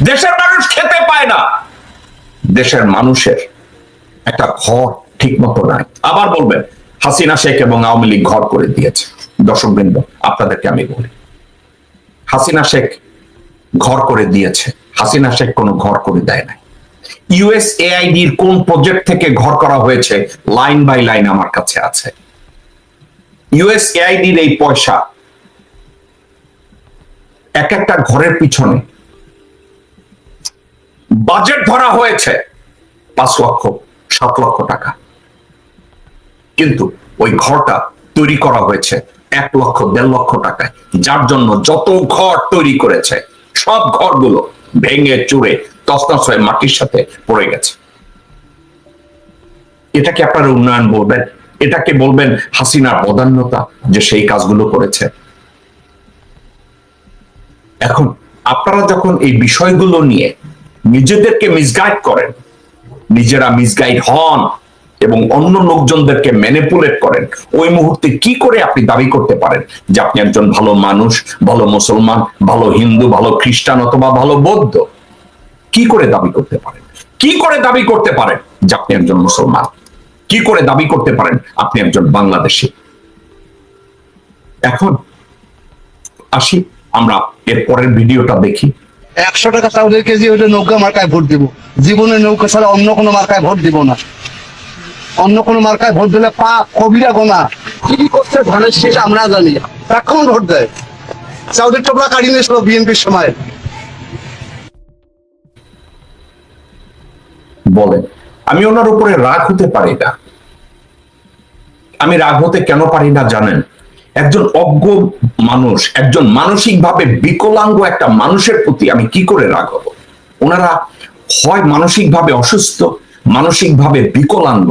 দেশের মানুষ খেতে পায় না। দেশের মানুষের একটা ঘর ঠিক মতো নাই। আবার বলবেন, হাসিনা, শেখ এবং আওয়ামী লীগ ঘর করে দিয়েছে। দর্শকবৃন্দ, আপনাদেরকে আমি বলি, হাসিনা, শেখ ঘর করে দিয়েছে। হাসিনা, শেখ কোনো ঘর করে দেয় নাই। ইউএসএআইডির কোন প্রজেক্ট থেকে ঘর করা হয়েছে লাইন বাই লাইন আমার কাছে আছে। ইউএসএআইডির এই পয়সা এক একটা ঘরের পিছনে বাজেট ধরা হয়েছে পাঁচ লক্ষ, সাত লক্ষ টাকা। কিন্তু ওই ঘরটা তৈরি করা হয়েছে এক লক্ষ, দেড় লক্ষ টাকায়। যার জন্য যত ঘর তৈরি করেছে, সব ঘরগুলো ভেঙে চুরে তসনস হয়ে মাটির সাথে পড়ে গেছে। এটাকে আপনারা উন্নয়ন বলবেন? এটাকে বলবেন হাসিনার প্রধান্যতা যে সেই কাজগুলো করেছে? এখন আপনারা যখন এই বিষয়গুলো নিয়ে নিজেদেরকে মিসগাইড করেন। নিজেরা মিসগাইড হন এবং অন্য লোকজনদেরকে ম্যানিপুলেট করেন। ওই মুহূর্তে কি করে আপনি দাবি করতে পারেন যে আপনি একজন ভালো মানুষ, ভালো মুসলমান, ভালো হিন্দু, ভালো খ্রিস্টান অথবা ভালো বৌদ্ধ? কি করে দাবি করতে পারেন? কি করে দাবি করতে পারেন যে আপনি একজন মুসলমান? কি করে দাবি করতে পারেন আপনি একজন বাংলাদেশি? এখন আসি, আমরা এর পরের ভিডিওটা দেখি। একশো টাকা চাউলের কেজি হলে নৌকা মার্কায় ভোট দিব। জীবনে নৌকা ছাড়া অন্য কোনো মার্কায় ভোট দিব না। অন্য কোনো মার্কায় ভোট দিলে পা কবিরা গোনা। কি করছে ধানের শেষ আমরা জানি। এখন ভোট দেয়? চাউলের টোপলা কাটিয়ে নিয়েছিল বিএনপির সময়। বলেন আমি ওনার উপরে রাগ হতে পারি না। আমি রাগ হতে কেন পারি না জানেন? একজন অজ্ঞ মানুষ, একজন মানসিকভাবে বিকলাঙ্গ একটা মানুষের প্রতি আমি কি করে রাগ হব? ওনারা হয় মানসিকভাবে অসুস্থ, মানসিকভাবে বিকলাঙ্গ,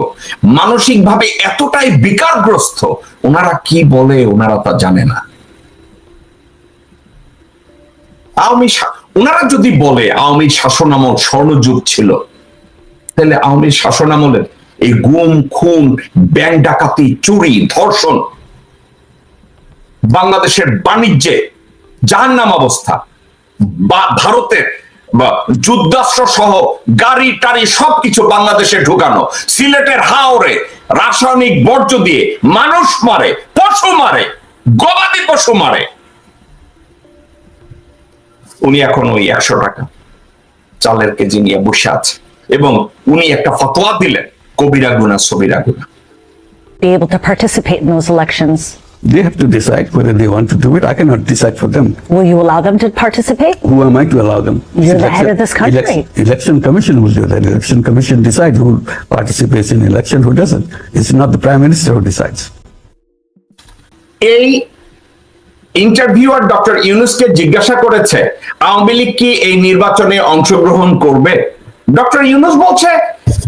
মানসিকভাবে এতটাই বিকারগ্রস্ত, ওনারা কি বলে ওনারা তা জানে না। আওয়ামী ওনারা যদি বলে আওয়ামী শাসনামল স্বর্ণযুগ ছিল, তাহলে আওয়ামী শাসনামলের এই গুম, খুন, ব্যাংক ডাকাতি, চুরি, ধর্ষণ বাংলাদেশের বাণিজ্যে জাহান্নাম অবস্থা। বা ভারতের যুদ্ধাস্ত্র সহ গাড়ি, টাড়ি সবকিছু বাংলাদেশে ঢুকানো। সিলেটের হাওরে রাসায়নিক বর্জ্য দিয়ে মানুষ মারে, পশু মারে, গবাদি পশু মারে। উনি এখন ওই একশো টাকা চালের কেজি নিয়ে বসে আছে। এবং উনি একটা ফতোয়া দিলেন কবিরা গুনা সবিরা গুনা be able to participate in those elections. They have to decide whether they want to do it. I cannot decide for them. Will you allow them to participate? Who am I to allow them? You're election, the head of this country. Election, election commission will do that. Election commission decides who participates in election, who doesn't. It's not the prime minister who decides. এই interviewer doctor ইউনুসকে জিজ্ঞাসা করেছে আওয়ামী লীগ কি এই নির্বাচনে অংশগ্রহণ করবে doctor Yunus বলছে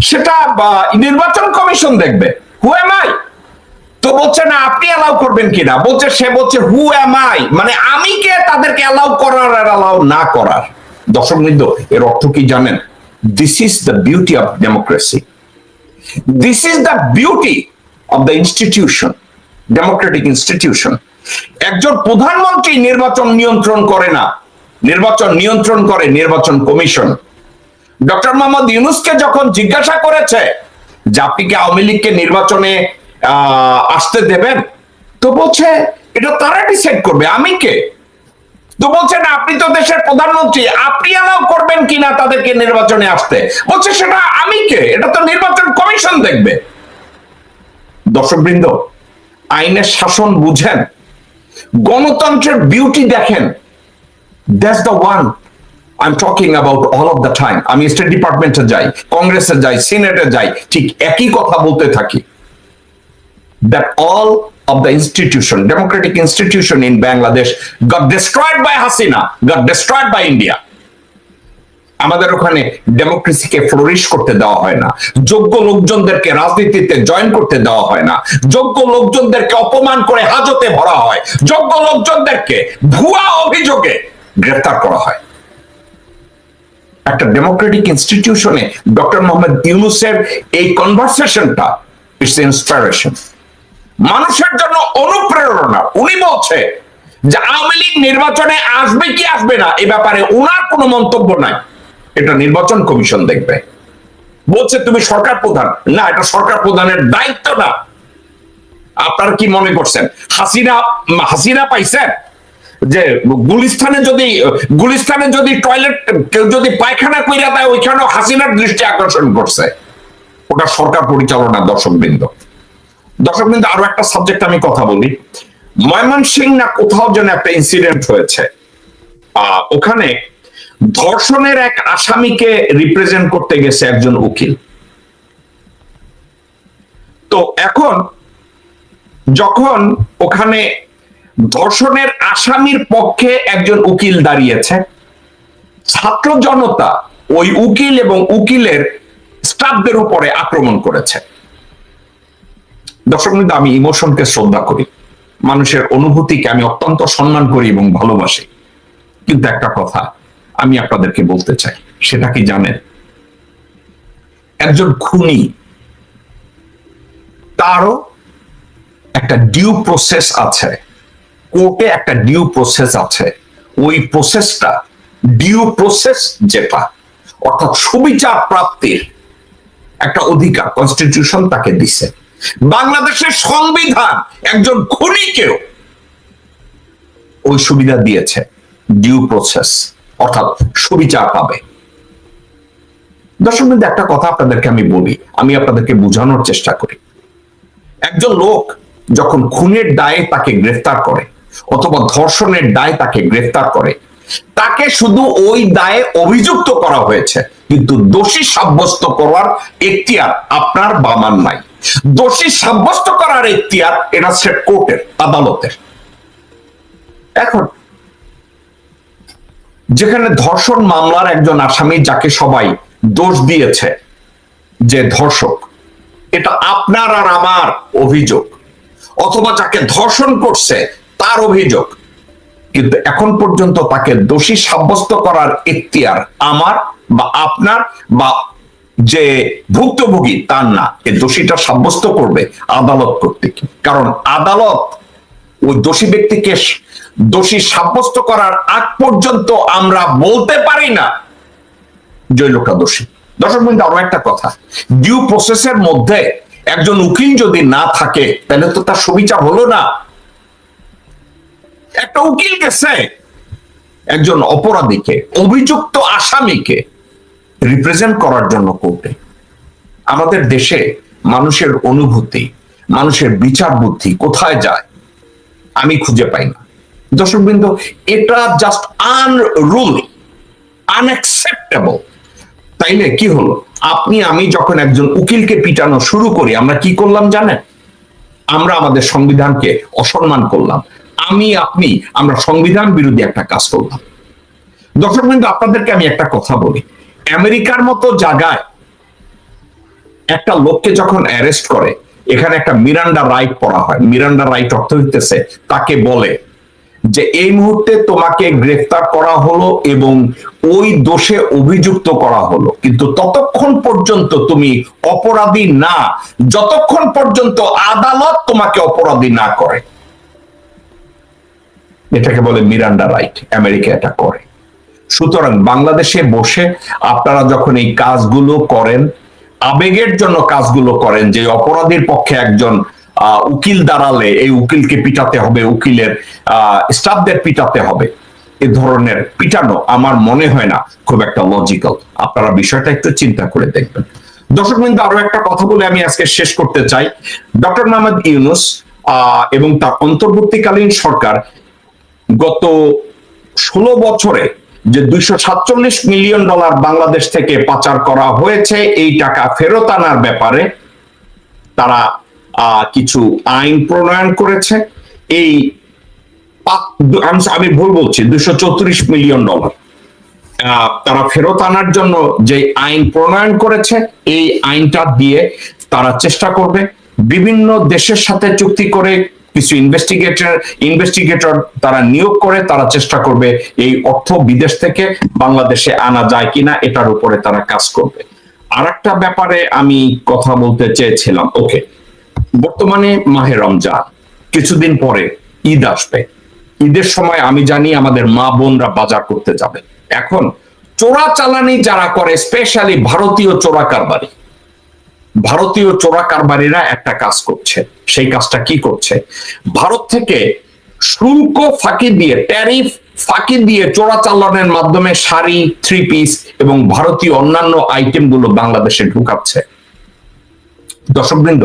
সেটা বা, নির্বাচন কমিশন দেখবে হু এম আই তো বলছে, না, আপনি অ্যালাউ করবেন কিনা বলছে, সে বলছে হু এম আই মানে আমি কে তাদেরকে অ্যালাউ করার আর অ্যালাউ না করার? দর্শক বৃন্দ, এর অর্থ কি জানেন? This is the beauty of democracy this is the beauty of the institution democratic institution একজন প্রধানমন্ত্রী নির্বাচন নিয়ন্ত্রণ করে না, নির্বাচন নিয়ন্ত্রণ করে নির্বাচন কমিশন। ডক্টর মোহাম্মদ ইউনুসকে যখন জিজ্ঞাসা করেছে যে, আপনি কি আওয়ামী লীগকে নির্বাচনে আসতে দেবেন। তো বলছে, এটা তারা ডিসাইড করবে, আমি কে? তো বলছে, না, আপনি তো দেশের প্রধানমন্ত্রী, আপনি অ্যালাউ করবেন কিনা তাদেরকে নির্বাচনে আসতে? বলছে, সেটা আমি কে? এটা তো নির্বাচন কমিশন দেখবে। দর্শকবৃন্দ, আইনের শাসন বুঝেন, গণতন্ত্রের বিউটি দেখেন। That's the one I am talking about all of the time আমি স্টেট ডিপার্টমেন্টে যাই কংগ্রেসে যাই সিনেটে যাই, ঠিক একই কথা বলতে থাকি। That all of the institution, democratic institution in Bangladesh got destroyed by Hasina, got destroyed by India. আমাদের ওখানে ডেমোক্রেসিকে ফ্লোরিশ করতে দেওয়া হয় না। যোগ্য লোকজনদেরকে রাজনীতিতে জয়েন করতে দেওয়া হয় না। যোগ্য লোকজনদেরকে অপমান করে হাজতে ভরা হয়। যোগ্য লোকজনদেরকে ভুয়া অভিযোগে গ্রেফতার করা হয়। একটা ডেমোক্রেটিক ইনস্টিটিউশনে ডক্টর মোহাম্মদ ইউনুসের এই কনভারসেশনটা ইটস ইন্সপিরেশন মানুষের জন্য অনুপ্রেরণা। উনি বলছে যে আওয়ামী লীগ নির্বাচনে আসবে কি আসবে না, এ ব্যাপারে ওনার কোনো মন্তব্য নাই। এটা নির্বাচন কমিশন দেখবে। বলছে, তুমি সরকার প্রধান। না, এটা সরকার প্রধানের দায়িত্ব না। আপনারা কি মনে করছেন? হাসিনা হাসিনা পাইছেন যে গুলিস্তানে যদি গুলিস্তানে যদি টয়লেট, কেউ যদি পায়খানা কইরা দেয়, ওইখানেও হাসিনার দৃষ্টি আকর্ষণ করছে। ওটা সরকার পরিচালনা দর্শক বৃন্দ দর্শক বৃন্দ, আরও একটা সাবজেক্ট আমি কথা বলি। ময়মনসিং না কোথাও যেন একটা ইনসিডেন্ট হয়েছে। ওখানে ধর্ষণের এক আসামিকে রিপ্রেজেন্ট করতে গেছে একজন উকিল। তো এখন যখন ওখানে ধর্ষণের আসামির পক্ষে একজন উকিল দাঁড়িয়েছে, ছাত্র জনতা ওই উকিল এবং উকিলের স্টাফদের উপরে আক্রমণ করেছে। দর্শক বৃন্দ, আমি ইমোশনকে শ্রদ্ধা করি। মানুষের অনুভূতিকে আমি অত্যন্ত সম্মান করি এবং ভালোবাসি। কিন্তু একটা কথা আমি আপনাদেরকে বলতে চাই সেটা কি জানেন? একজন খুনি তারও একটা ডিউ প্রসেস আছে। কোর্টে একটা ডিউ প্রসেস আছে। ওই প্রসেসটা ডিউ প্রসেস যেটা অর্থাৎ সুবিচার প্রাপ্তির একটা অধিকার কনস্টিটিউশন তাকে দিছে। বাংলাদেশের সংবিধান একজন খুনিকেও ওই সুবিধা দিয়েছে ডিউ প্রসেস অর্থাৎ সুবিচার পাবে। দর্শক বৃন্দ, একটা কথা আপনাদেরকে আমি বলি আমি আপনাদেরকে বোঝানোর চেষ্টা করি। একজন লোক যখন খুনের দায়ে তাকে গ্রেফতার করে অথবা ধর্ষণের দায়ে তাকে গ্রেফতার করে তাকে শুধু ওই দায়ে অভিযুক্ত করা হয়েছে কিন্তু দোষী সাব্যস্ত করার এখতিয়ার আপনার বামান নাই। দোষী সাব্যস্ত করার এখতিয়ার, এটা সেট কোর্টের আদালতের। এখন, যেখানে ধর্ষণ মামলার একজন আসামি যাকে সবাই দোষ দিয়েছে যে ধর্ষক, এটা আপনার আর আমার অভিযোগ, অথবা যাকে ধর্ষণ করছে তার অভিযোগ, কিন্তু এখন পর্যন্ত তাকে দোষী সাব্যস্ত করার এখতিয়ার আমার বা আপনার বা যে ভুক্তভোগী তার না এই দোষীটা সাব্যস্ত করবে আদালত কর্তৃক। কারণ আদালত ওই দোষী ব্যক্তিকে দোষী সাব্যস্ত করার আগ পর্যন্ত আমরা বলতে পারি না যে লোকটা দোষী। দর্শক বন্ধু আরও একটা কথা। ডিউ প্রসেসের মধ্যে একজন উকিল যদি না থাকে, তাহলে তো তার সুবিচার হলো না। একটা উকিল গেছে একজন অপরাধীকে, অভিযুক্ত আসামিকে রিপ্রেজেন্ট করার জন্য কোর্টে আমাদের দেশে মানুষের অনুভূতি, মানুষের বিচার বুদ্ধি কোথায় যায়, আমি খুঁজে পাই না। দর্শকবৃন্দ, এটা জাস্ট আনরুলি আনএক্সেপ্টেবল তাইলে কি হলো? আপনি, আমি যখন একজন উকিলকে পিটানো শুরু করি, আমরা কি করলাম জানেন? আমরা আমাদের সংবিধানকে অসম্মান করলাম। আমি, আপনি, আমরা সংবিধান বিরোধী একটা কাজ করলাম। দর্শক বিন্দু আপনাদেরকে আমি একটা কথা বলি। আমেরিকার মতো জায়গায় একটা লোককে যখন অ্যারেস্ট করে, এখানে একটা মিরান্ডা রাইট পড়া হয়। মিরান্ডা রাইট অর্থ হইতেছে তাকে বলে যে, এই মুহূর্তে তোমাকে গ্রেফতার করা হলো এবং ওই দোষে অভিযুক্ত করা হলো। কিন্তু ততক্ষণ পর্যন্ত তুমি অপরাধী না। যতক্ষণ পর্যন্ত আদালত তোমাকে অপরাধী না করে। এটাকে বলে মিরান্ডা রাইট আমেরিকা এটা করে। সুতরাং বাংলাদেশে বসে আপনারা যখন এই কাজগুলো করেন, আবেগের জন্য কাজগুলো করেন, যে অপরাধীর পক্ষে একজন উকিল দাঁড়ালে এই উকিলকে পিটাতে হবে, উকিলের স্টাফদের পিটাতে হবে। এ ধরনের পিটানো আমার মনে হয় না খুব একটা লজিক্যাল আপনারা বিষয়টা একটু চিন্তা করে দেখবেন। দর্শক বিন্দু, আরও একটা কথা বলে আমি আজকে শেষ করতে চাই। ডক্টর মোহাম্মদ ইউনুস এবং তার অন্তর্বর্তীকালীন সরকার গত ষোলো বছরে যে দুইশো সাতচল্লিশ মিলিয়ন ডলার বাংলাদেশ থেকে পাচার করা হয়েছে, এই টাকা ফেরত আনার ব্যাপারে তারা কিছু আইন প্রণয়ন করেছে। এই আমি- ভুল বলছি, দুইশো চৌত্রিশ মিলিয়ন ডলার। তারা ফেরত আনার জন্য যে আইন প্রণয়ন করেছে, এই আইনটা দিয়ে তারা চেষ্টা করবে। বিভিন্ন দেশের সাথে চুক্তি করে কিছু ইনভেস্টিগেটর ইনভেস্টিগেটর তারা নিয়োগ করে, তারা চেষ্টা করবে এই অর্থ বিদেশ থেকে বাংলাদেশে আনা যায় কিনা, এটার উপরে তারা কাজ করবে। আর একটা ব্যাপারে আমি কথা বলতে চেয়েছিলাম। ওকে, বর্তমানে মাহে রমজান, কিছুদিন পরে ঈদ আসবে। ঈদের সময় আমি জানি আমাদের মা বোনরা বাজার করতে যাবে। এখন চোরা চালানি যারা করে স্পেশালি ভারতীয় চোরা কারবারি ভারতীয় চোরা কারবারিরা একটা কাজ করছে। সেই কাজটা কি করছে? ভারত থেকে শুল্ক ফাঁকি দিয়ে, ট্যারিফ ফাঁকি দিয়ে চোরাচালানের মাধ্যমে শাড়ি থ্রি পিস এবং ভারতীয় অন্যান্য আইটেমগুলো বাংলাদেশে ঢুকাচ্ছে। দর্শকবৃন্দ,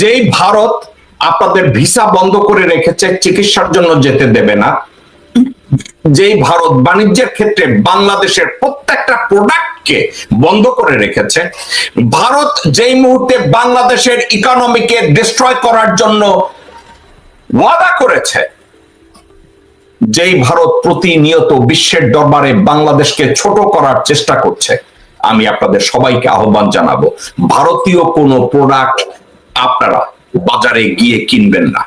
যেই ভারত আপনাদের ভিসা বন্ধ করে রেখেছে, চিকিৎসার জন্য যেতে দেবে না যেই ভারত বাণিজ্যের ক্ষেত্রে বাংলাদেশের প্রত্যেকটা প্রোডাক্টকে বন্ধ করে রেখেছে, ভারত যেই মুহূর্তে বাংলাদেশের ইকোনমিকে ডিস্ট্রয় করার জন্য ওয়াদা করেছে, যেই ভারত প্রতিনিয়ত বিশ্বের দরবারে বাংলাদেশকে ছোট করার চেষ্টা করছে, আমি আপনাদের সবাইকে আহ্বান জানাব, ভারতীয় কোনো প্রোডাক্ট আপনারা বাজারে গিয়ে কিনবেন না।